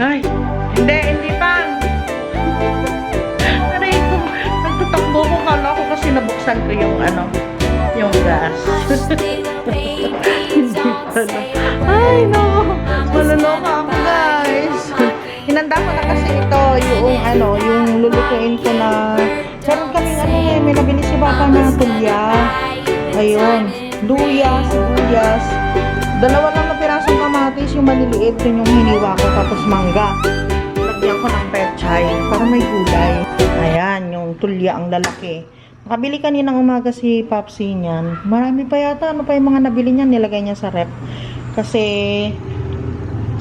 Ay, hindi, hindi pa. Aray ko, nagtatakbo ko. Kala ko kasi nabuksan ko yung ano, yung gas. Hindi pala. Ay, no. Malaloka ako, guys. Hinanda ko na kasi ito, yung ano, yung lulutuin ko na meron kaming ano eh, may nabili si Papa na tulya. Ayun, luya, sibuyas. Dalawa lang na pirasong kamatis, yung maliliit, yun yung hiniwa ko, tapos mangga. Lagyan ko ng pechay para may gulay. Ayan, yung tulya ang lalaki. Nakabili kaninang umaga si Papsi niyan. Marami pa yata, ano pa yung mga nabili niya, nilagay niya sa rep. Kasi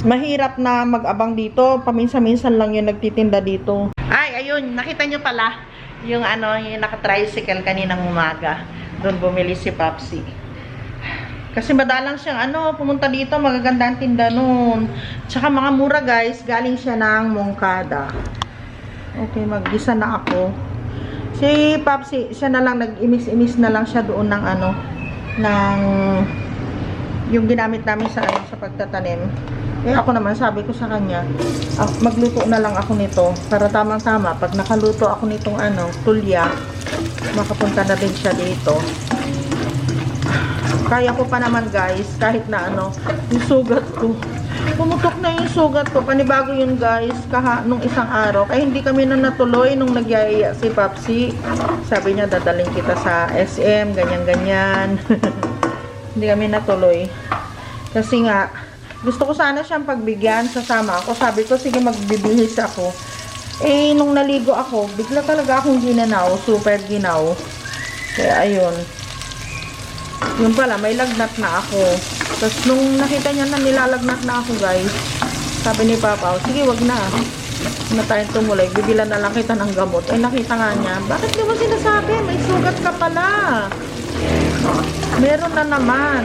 mahirap na mag-abang dito. Paminsan-minsan lang yung nagtitinda dito. Ay, ayun, nakita niyo pala yung ano, yung naka-tricycle kaninang umaga. Doon bumili si Papsi. Kasi madalang siyang ano, pumunta dito, magaganda ang tinda noon. Tsaka mga mura guys, galing siya ng Mongkada. Okay, mag-gisa na ako. Si Papsi, siya na lang, nag-imis-imis na lang siya doon ng ano, ng yung ginamit namin sa ano, sa pagtatanim. Eh ako naman, sabi ko sa kanya, ah, magluto na lang ako nito para tamang-tama. Pag nakaluto ako nitong ano, tulya, makapunta na din siya dito. Kaya ko pa naman guys, kahit na ano, yung sugat ko. Pumutok na yung sugat ko. Panibago yun guys, kaha, nung isang araw. Kaya hindi kami na natuloy nung nagyaya si Papsi. Sabi niya, dadaling kita sa SM, ganyan-ganyan. hindi kami natuloy. Kasi nga, gusto ko sana siyang pagbigyan, sasama ako. Sabi ko, sige magbibihis ako. Eh, nung naligo ako, bigla talaga akong ginanaw, super ginaw. Kaya ayun. Yung pala, may lagnat na ako. Tapos nung nakita niya na nilalagnat na ako guys, sabi ni Papa, "O, sige wag na. Na tayong tumuloy. Bibilan na lang kita ng gamot. Eh nakita nga niya, bakit di mo sinasabi? May sugat ka pala. Meron na naman.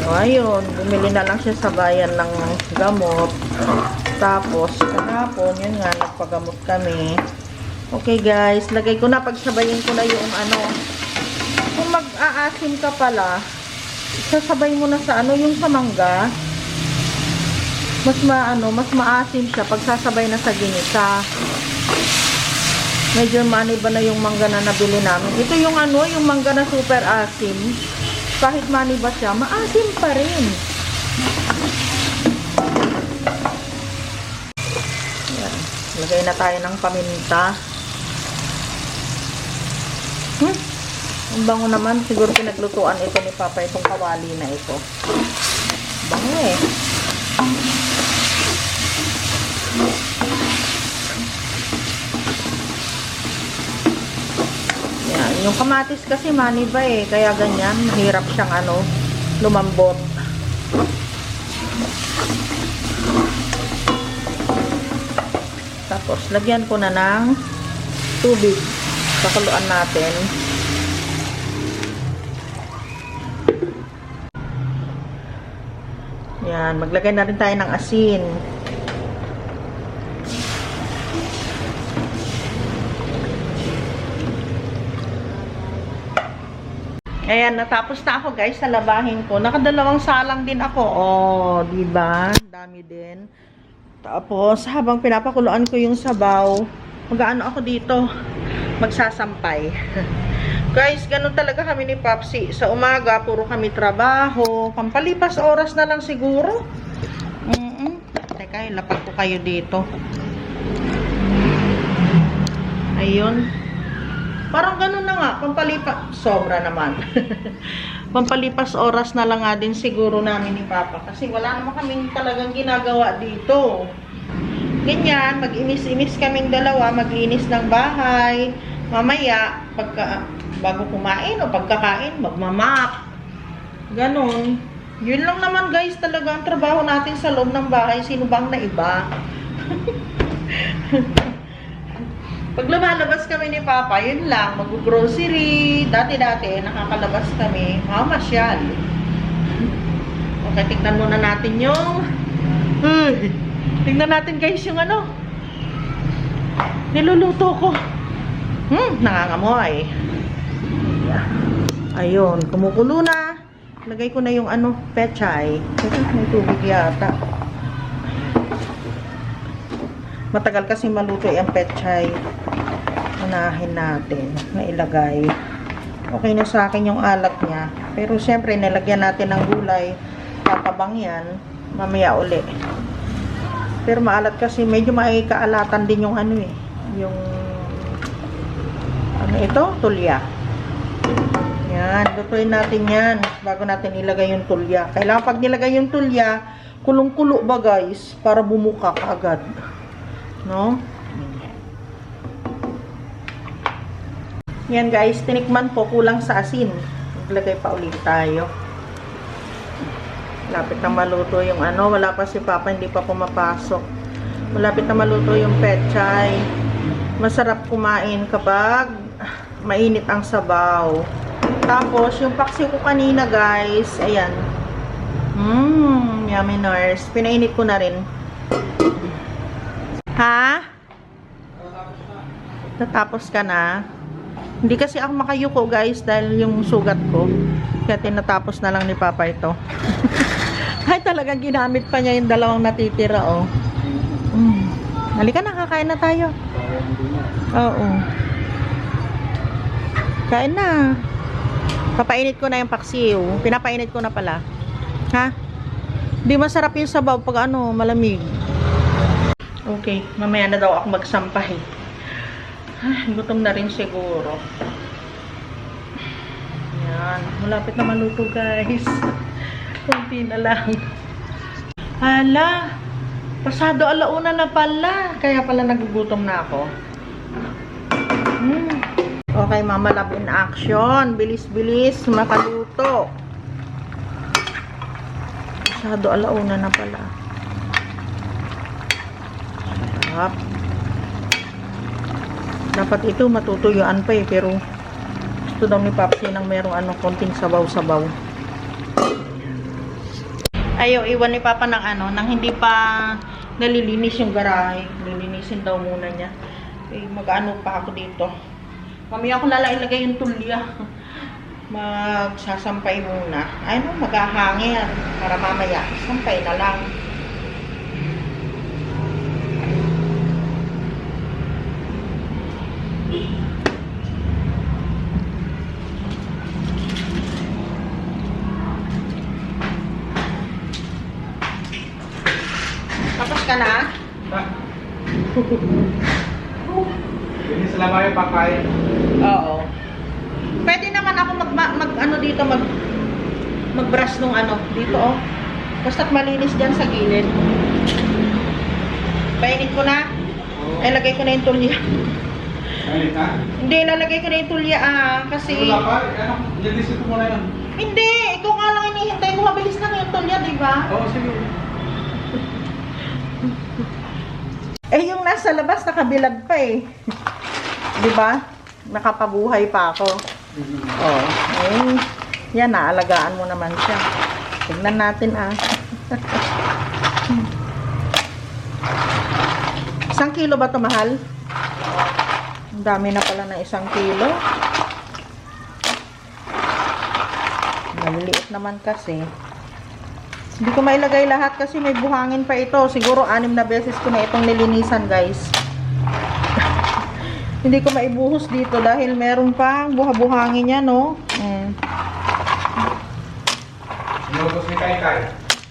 So ayun, bumili na lang siya sa bayan ng gamot. Tapos, kahapon, yun nga, nagpagamot kami. Okay guys, lagay ko na, pagsabayin ko na yung ano, kung mag-aasim ka pala, sasabay mo na sa ano, yung sa mangga, mas maano, mas maasim siya pag sasabay na sa ginisa. Medyo mani ba na yung mangga na nabili namin. Ito yung ano, yung mangga na super asim. Kahit mani ba siya, maasim pa rin. Yan. Lagay na tayo ng paminta. Ang bango naman. Siguro pinaglutuan ito ni Papa itong kawali na ito. Bango eh. Yan. Yung kamatis kasi mani ba eh. Kaya ganyan. Mahirap siyang ano, lumambot. Tapos, lagyan ko na ng tubig. Pakuluan natin. Yan, maglagay na rin tayo ng asin. Ayan, natapos na ako guys sa labahin ko. Nakadalawang salang din ako. Oh, di ba? Dami din. Tapos, habang pinapakuluan ko yung sabaw, mag-ano ako dito, magsasampay. Guys, ganun talaga kami ni Papsi. Sa umaga, puro kami trabaho. Pampalipas oras na lang siguro. Mm -mm. Teka, lapag ko kayo dito. Ayun. Parang ganun na nga, pampalipas, sobra naman. pampalipas oras na lang nga din siguro namin ni Papa. Kasi wala naman kaming talagang ginagawa dito. Ganyan, mag-imis-imis kaming dalawa, maglinis ng bahay. Mamaya, pagka, bago kumain o pagkakain, magmamap. Ganon. Yun lang naman guys, talaga ang trabaho natin sa loob ng bahay. Sino bang na iba? Pag lumalabas kami ni Papa, yun lang, mag-grocery. Dati-dati, nakakalabas kami. Mamasyal. Okay, tignan muna natin yung... Ay, tignan natin guys yung ano. Niluluto ko. Hmm, nangangamoy. Ayun, kumukulo na. Lagay ko na yung ano, pechay. Teka, may tubig yata. Matagal kasi maluto yung pechay. Unahin natin na ilagay. Okay na sa akin yung alat niya. Pero syempre, nilagyan natin ng gulay. Tatabang yan. Mamaya uli. Pero maalat kasi, medyo maikaalatan din yung ano eh. Yung, ano ito? Tulya. Yan, lutuin natin yan bago natin ilagay yung tulya. Kailangan pag nilagay yung tulya, kulong-kulo ba guys? Para bumuka agad. No? Yan guys, tinikman po kulang sa asin. Maglagay pa ulit tayo. Malapit na maluto yung ano, wala pa si Papa, hindi pa pumapasok. Malapit na maluto yung pechay. Masarap kumain kapag mainit ang sabaw. Tapos, yung paksi ko kanina guys, ayan. Mmm, yummy nurse. Pinainit ko na rin. Ha? Natapos ka na? Hindi kasi ako makayuko guys dahil yung sugat ko. Kaya tinatapos na lang ni Papa ito. Ay talagang ginamit pa niya yung dalawang natitira oh. Mm. Halika na, kakain na tayo. Oo. Kain na. Papainit ko na yung paksiw. Pinapainit ko na pala. Ha? Di masarap yung sabaw pag ano, malamig. Okay, mamaya na daw ako magsampah eh. Ah, gutom na rin siguro. Yan. Malapit na maluto guys. Kunti na lang. Hala. Pasado alauna na pala. Kaya pala nagugutom na ako. Hmm. Okay, Mama Love in action. Bilis-bilis. Makaluto. Pasado alauna na pala. Sarap. Dapat ito matutuyuan pa eh, pero gusto daw ni Papsi ng merong ano, konting sabaw-sabaw. Ayaw, iwan ni Papa ng ano, nang hindi pa nalilinis yung garahe. Lilinisin daw muna niya. Eh, mag-ano pa ako dito. Mamaya ako lala ilagay yung tulya. Magsasampay muna. Ano, maghahangin. Para mamaya, sampay na lang. Tapos ka na? Ini selama yung pagkain. Oo. Pwede naman ako mag, ma- mag ano dito mag mag-brush nung ano dito oh. Basta't malinis diyan sa gilid. Painit ko na. Ay lagay ko na yung tulya. Kain ka? Hindi, lalagay ko na yung tulya ah. Kasi... Wala pa. Ano? Nilisit mo na yan. Hindi! Ikaw nga lang inihintay ko. Mabilis lang yung tulya, di ba? Oo, sige. Eh, yung nasa labas, nakabilad pa eh. Di ba? Nakapabuhay pa ako. Oh, eh, yan, naalagaan mo naman siya. Tignan natin ah. isang kilo ba ito mahal? Ang dami na pala ng isang kilo. Maliliit naman kasi. Hindi ko mailagay lahat kasi may buhangin pa ito. Siguro anim na beses ko na itong nilinisan guys. Hindi ko maibuhos dito dahil meron pang buha-buhangin niya no. Mm. Inubos ni Kai Kai.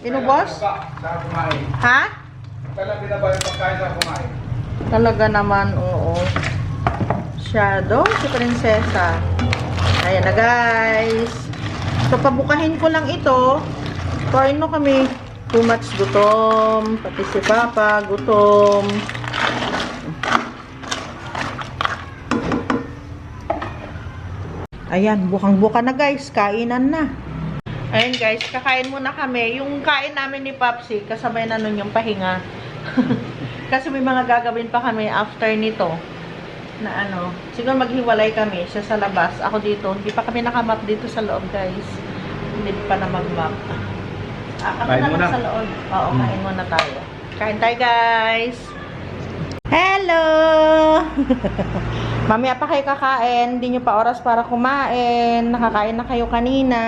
Inubos? Sa kumain. Ha? Talaga binaba yung pagkain sa kumain. Talaga naman, oo. Shadow, si Prinsesa. Ayan na guys. So, pabukahin ko lang ito. Kain na kami. Too much gutom. Pati si Papa, gutom. Ayan, bukang-buka na guys. Kainan na. Ayan guys, kakain muna kami. Yung kain namin ni Papsi, kasabay na nun yung pahinga. Kasi may mga gagawin pa kami after nito. Na ano, siguro maghiwalay kami. Siya sa labas, ako dito. Hindi pa kami nakamap dito sa loob guys. Hindi pa na mag-map. Ah, ako Kain na lang muna. sa loob. Oo, kain muna tayo. Kain tayo guys! Hello! Mamaya pa kayo kakain. Hindi nyo pa oras para kumain. Nakakain na kayo kanina.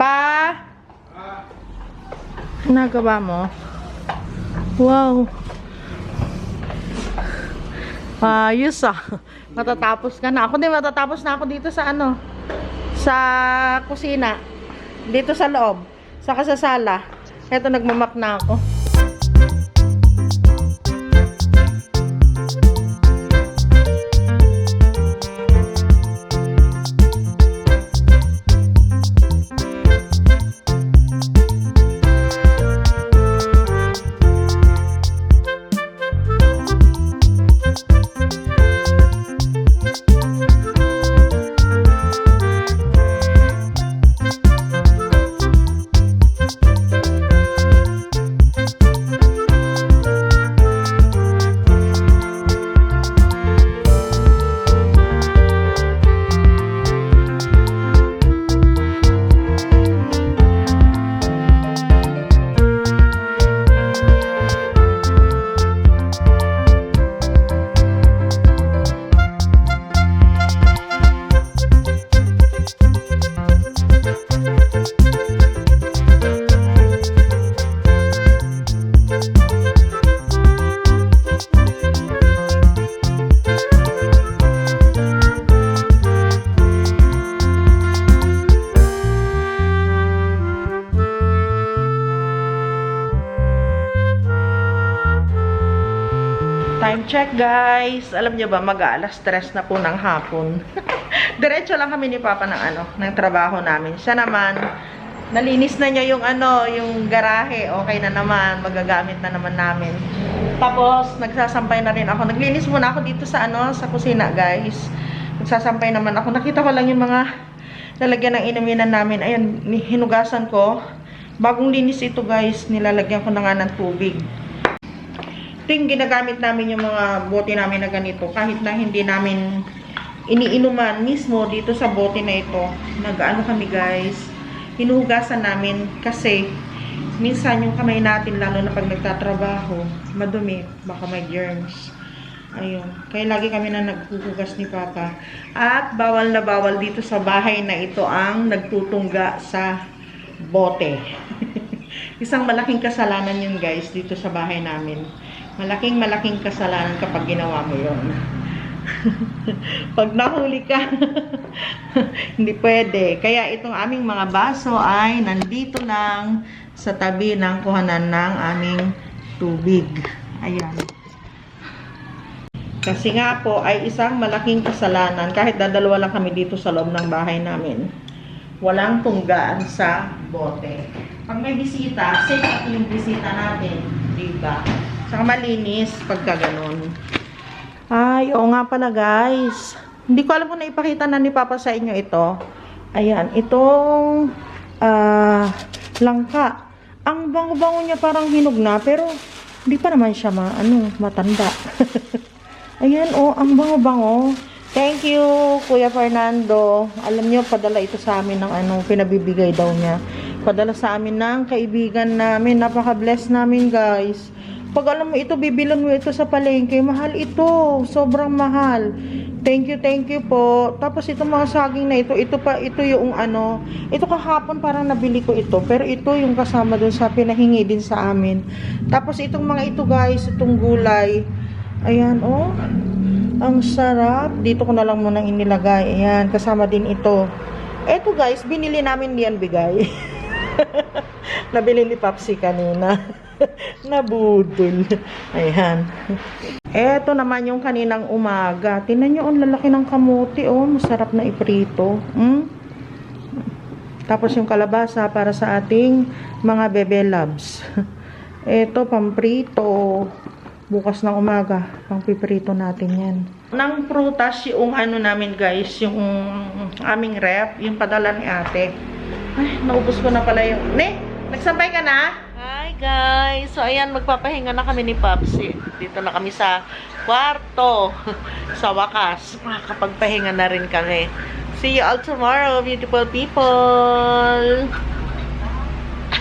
Pa? Nagawa mo? Wow. Ayos ah. Matatapos ka na. Ako din matatapos na ako dito sa ano. Sa kusina. Dito sa loob. Saka sa sala. Eto nagmamap na ako. Guys. Alam niyo ba, mag-aalas stress na po ng hapon. Diretso lang kami ni Papa ng ano, ng trabaho namin. Siya naman, nalinis na niya yung ano, yung garahe. Okay na naman, magagamit na naman namin. Tapos, nagsasampay na rin ako. Naglinis muna ako dito sa ano, sa kusina guys. Nagsasampay naman ako. Nakita ko lang yung mga lalagyan ng inuminan namin. Ayan, ni- hinugasan ko. Bagong linis ito guys, nilalagyan ko na nga ng tubig ito yung ginagamit namin yung mga bote namin na ganito. Kahit na hindi namin iniinuman mismo dito sa bote na ito. Nag-ano kami guys. Hinuhugasan namin kasi minsan yung kamay natin lalo na pag nagtatrabaho, madumi, baka may germs. Ayun. Kaya lagi kami na naghuhugas ni Papa. At bawal na bawal dito sa bahay na ito ang nagtutungga sa bote. Isang malaking kasalanan yun guys dito sa bahay namin. Malaking malaking kasalanan kapag ginawa mo yun. Pag nahuli ka, hindi pwede. Kaya itong aming mga baso ay nandito lang sa tabi ng kuhanan ng aming tubig. Ayan. Kasi nga po ay isang malaking kasalanan kahit dadalawa lang kami dito sa loob ng bahay namin. Walang tunggaan sa bote. Pag may bisita, safe yung bisita natin. Diba? Saka malinis pagka ganun. Ay, oo nga pala guys. Hindi ko alam kung naipakita na ni Papa sa inyo ito. Ayan, itong ah, langka. Ang bango-bango niya parang hinog na, pero hindi pa naman siya ma, ano, matanda. Ayan, oh, ang bango-bango. Thank you, Kuya Fernando. Alam niyo, padala ito sa amin ng ano, pinabibigay daw niya. Padala sa amin ng kaibigan namin. Napaka-bless namin, guys. Pag alam mo ito, bibilan mo ito sa palengke. Mahal ito. Sobrang mahal. Thank you, thank you po. Tapos itong mga saging na ito, ito pa, ito yung ano, ito kahapon parang nabili ko ito. Pero ito yung kasama dun sa pinahingi din sa amin. Tapos itong mga ito guys, itong gulay. Ayan, oh. Ang sarap. Dito ko na lang muna inilagay. Ayan, kasama din ito. Ito guys, binili namin yan bigay. Nabili ni Papsi kanina. Nabudol. Ayan. Eto naman yung kaninang umaga. Tingnan nyo, ang lalaki ng kamuti. Oh, masarap na iprito. Mm? Tapos yung kalabasa para sa ating mga bebe loves. Eto, pamprito. Bukas ng umaga, pangpiprito natin yan. Nang prutas, yung ano namin guys, yung aming rep, yung padala ni ate. Ay, naubos ko na pala yung... Ne, nagsampay ka na? Hi guys! So ayan, magpapahinga na kami ni Papsi. Dito na kami sa kwarto. sa wakas, makakapagpahinga na rin kami. See you all tomorrow, beautiful people!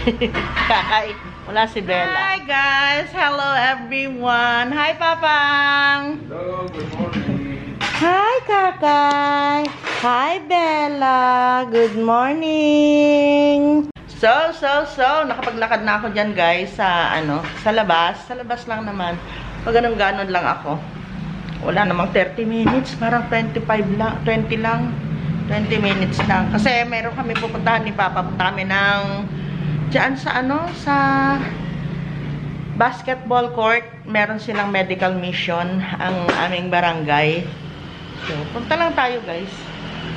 Kakay, wala si Bella. Hi guys! Hello everyone! Hi Papang! Hello, good morning. Hi Kakay! Hi Bella! Good morning! So, so, so, nakapaglakad na ako dyan guys sa ano, sa labas. Sa labas lang naman. Pag ganun ganon lang ako. Wala namang 30 minutes, parang 25 lang, 20 lang. 20 minutes lang. Kasi meron kami pupuntahan ni Papa. Punta kami ng dyan sa ano, sa basketball court. Meron silang medical mission ang aming barangay. So, punta lang tayo guys.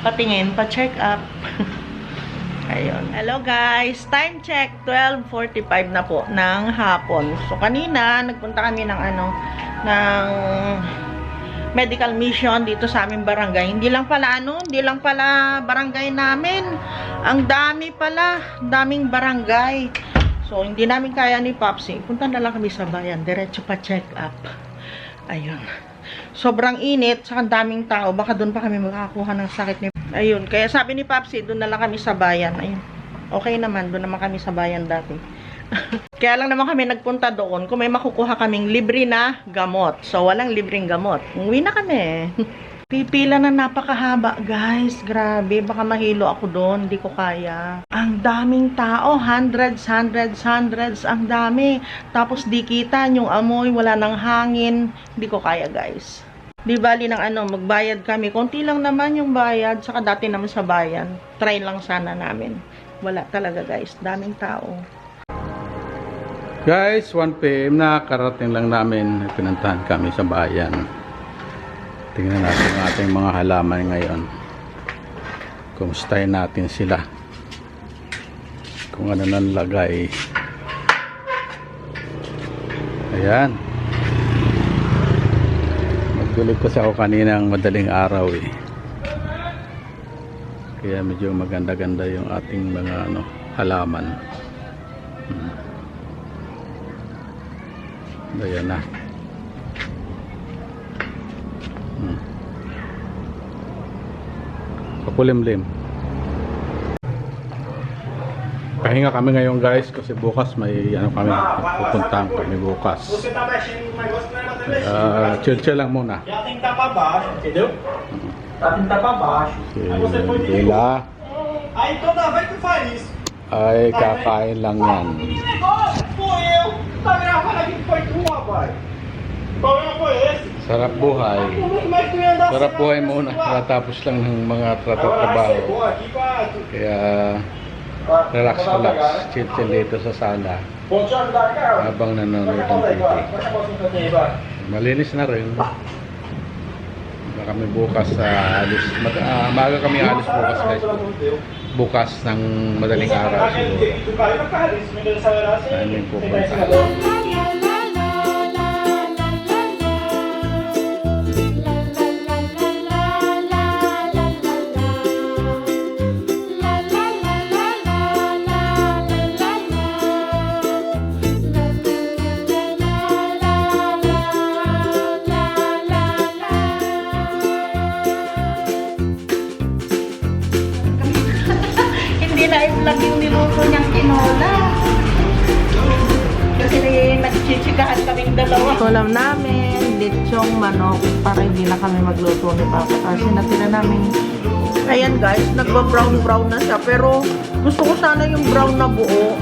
Patingin, pa-check up. Ayun. Hello guys. Time check. 12.45 na po ng hapon. So, kanina, nagpunta kami ng ano, ng medical mission dito sa aming barangay. Hindi lang pala ano, hindi lang pala barangay namin. Ang dami pala, daming barangay. So, hindi namin kaya ni Popsy. Punta na lang kami sa bayan. Diretso pa check up. Ayun. Sobrang init, ang daming tao. Baka doon pa kami makakakuha ng sakit ni Ayun. Kaya sabi ni Popsy, doon na lang kami sa bayan. Ayun. Okay naman, doon naman kami sa bayan dati. Kaya lang naman kami nagpunta doon kung may makukuha kaming libre na gamot. So, walang libreng gamot. Uwi na kami. Pipila na napakahaba, guys. Grabe, baka mahilo ako doon. Hindi ko kaya. Ang daming tao. Hundreds, hundreds, hundreds. Ang dami. Tapos di kita yung amoy. Wala nang hangin. Hindi ko kaya, guys. Di bali ng ano, magbayad kami. Konti lang naman yung bayad. Saka dati naman sa bayan. Try lang sana namin. Wala talaga, guys. Daming tao. Guys, 1 p.m. na karating lang namin. Pinuntahan kami sa bayan. Tingnan natin ang ating mga halaman ngayon. Kumustahin natin sila. Kung ano nang lagay. Ayan. Magdulig kasi ako kaninang madaling araw eh. Kaya medyo maganda-ganda yung ating mga ano, halaman. Hmm. Ayan na. Hmm. Kapulimlim. Pahinga kami ngayon guys kasi bukas may ano kami pupuntahan kami bukas. Ah, chill chill lang muna. Estar pra baixo, entendeu? Estar pra baixo. Aí você foi e desligou. Bella Aí toda vez que faz isso. ay kakain lang yan. Sarap buhay. Sarap buhay muna. Natapos lang ng mga pra... Kaya relax relax. pegar, né? Chill chill dito sa sala. Habang nanonood ng TV. Malinis na rin. Baka kami bukas sa alis. Mag, ah, maaga kami alis bukas guys. Bukas ng madaling araw siguro. que tu caiu na kami magluto ni Papa. Kasi natira namin Ayan guys, nagba-brown brown na siya. Pero gusto ko sana yung brown na buo.